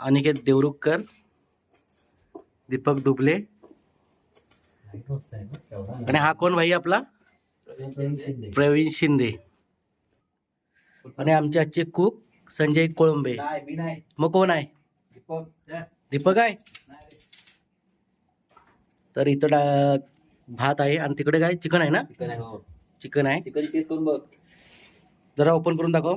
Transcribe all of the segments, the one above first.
अनिकेत देवरुखकर दीपक दुबले. आणि हा कोण भाई आपला? प्रवीण शिंदे. आणि आमचे आजचे कुक संजय कोळंबे. नाही मी नाही. मग कोण आहे? दीपक. दीपक आहे? तर इथं भात आहे आणि तिकडे काय? चिकन आहे ना? चिकन आहे हो. चिकन आहे. चिकनची टेस्ट करून बघ. जरा ओपन करून दाखव.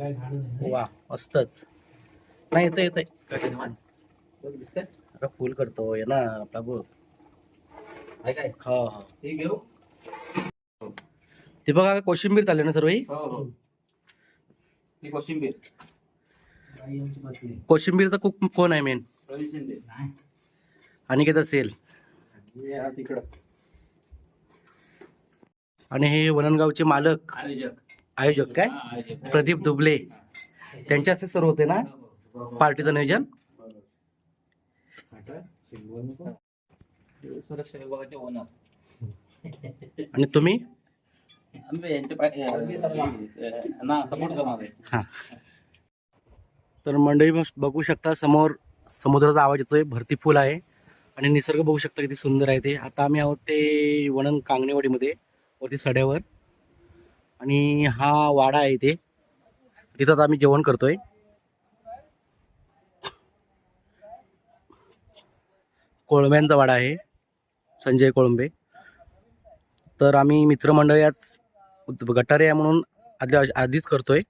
वा मस्तच. नाही येतं येतंय. बघ दिसतंय? अरे फुल करतो. ये ना आपला बघ. काय? हा हा. ते घेऊ? दीपक काका कोशिंबीर चालले ना सर्व ही? हो हो. ही कोशिंबीर. कोशिंबीरचा कुक कोण आहे मेन शिंदे. अनिकेत असेल? तिकडं. आणि हे वननगावचे मालक. आयोजक आयोजक काय? प्रदीप दुबले. त्यांच्या असे सर्व होते ना? पार्टीचं नियोजन? सुरक्षा विभागाचे ओनर. आणि तुम्ही? हा. तर मंडळी बघ- बघू शकता समोर समुद्राचा आवाज येतोय. भरती फुल आहे. आणि निसर्ग बघू शकता किती सुंदर आहे ते. आता आम्ही आहोत ते वणन कांगणेवाडीमध्ये वरती सड्यावर. आणि हा वाडा आहे इथे. तिथं आम्ही जेवण करतोय. कोळंब्यांचा वाडा आहे. संजय कोळंबे. तर आम्ही मित्रमंडळी याच गटारे म्हणून आधी आधीच करतोय.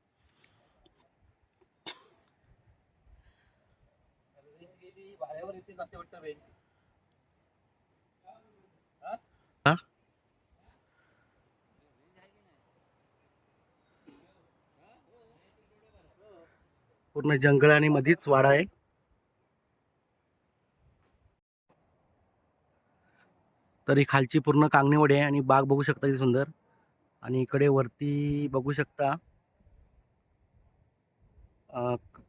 पूर्ण जंगल आणि मधीच वाडा आहे. तरी खालची पूर्ण कांगणेवाडी आहे आणि बाग बघू शकता किती सुंदर. आणि इकडे वरती बघू शकता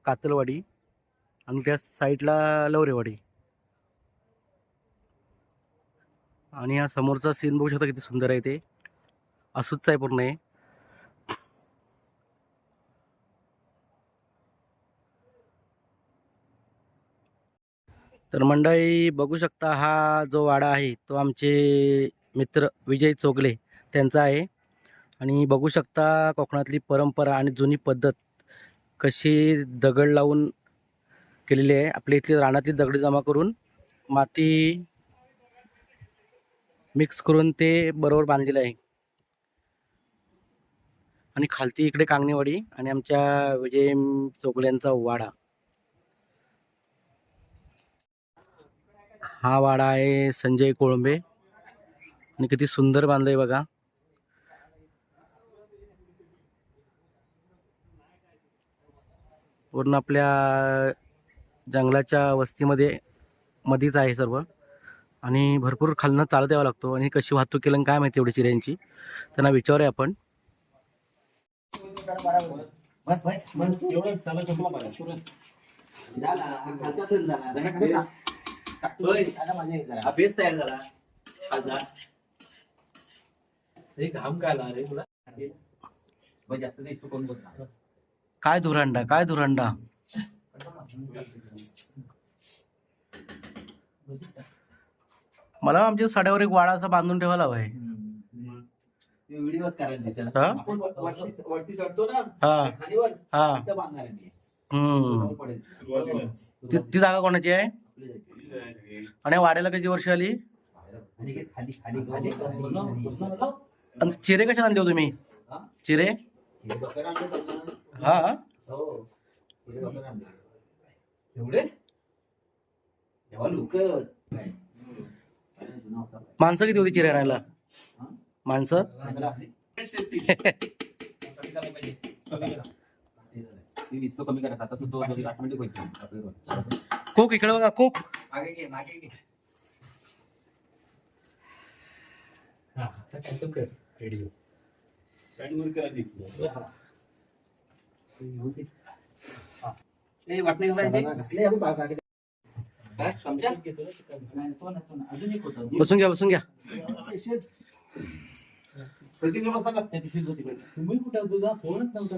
कातलवाडी आणि त्या साईडला लवरेवाडी. आणि हा समोरचा सीन बघू शकता किती सुंदर आहे ते. असूच आहे पूर्ण आहे तर मंडळी बघू शकता हा जो वाडा आहे तो आमचे मित्र विजय चोगले त्यांचा आहे. आणि बघू शकता कोकणातली परंपरा आणि जुनी पद्धत कशी दगड लावून केलेली आहे. आपल्या इथली रानातली दगड जमा करून माती मिक्स करून ते बरोबर बांधलेलं आहे. आणि खालती इकडे कांगणेवाडी आणि आमच्या विजय चोगल्यांचा वाडा. हा वाडा आहे संजय कोळंबे. आणि किती सुंदर बांधलंय बघा. पूर्ण आपल्या जंगलाच्या वस्तीमध्ये मधीच आहे सर्व. आणि भरपूर खालनं चालत यावं लागतो. आणि कशी वाहतूक केलं काय माहिती एवढी चिऱ्यांची. त्यांना विचारूया आपण. बस होय. हा बेस तयार झाला. खालचा घाम काय आला रे तुला? बघ, जास्त दिसतो कोण बोलणार? काय धुरांडा काय धुरांडा? मला आमच्या साड्यावर एक वाडा असा बांधून ठेवायला हवाय करायला दिसेल. हा? आपण वर- वरती वरती चढतो ना हा. खालीवर हा. तिथं बांधणार आहे मी. हम्म. पडेल. ती ती जागा कोणाची आहे. आणि वाड्याला किती वर्ष आली? आणि हे चिरे कशा आणते हो तुम्ही? हा? चिरे? हे? आणलं. आणलं. माणसं किती होती चिरे आणायला? माणसं? मी दिसतो कमी आता कोक इकडे बघा कोक. बसून घ्या बसून घ्या. तुम्ही कुठे फोनच नव्हता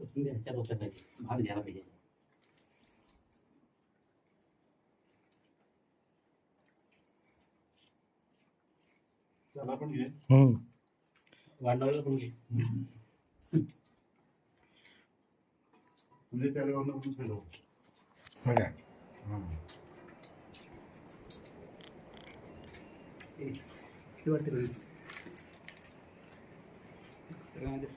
कोथिंबीर ह्याच्यात होतं पाहिजे भात घ्यायला पाहिजे त्याला पण घे पण घे. म्हणजे त्याला पण फिरव बघा. हे वाटतं का? सगळ्यामध्ये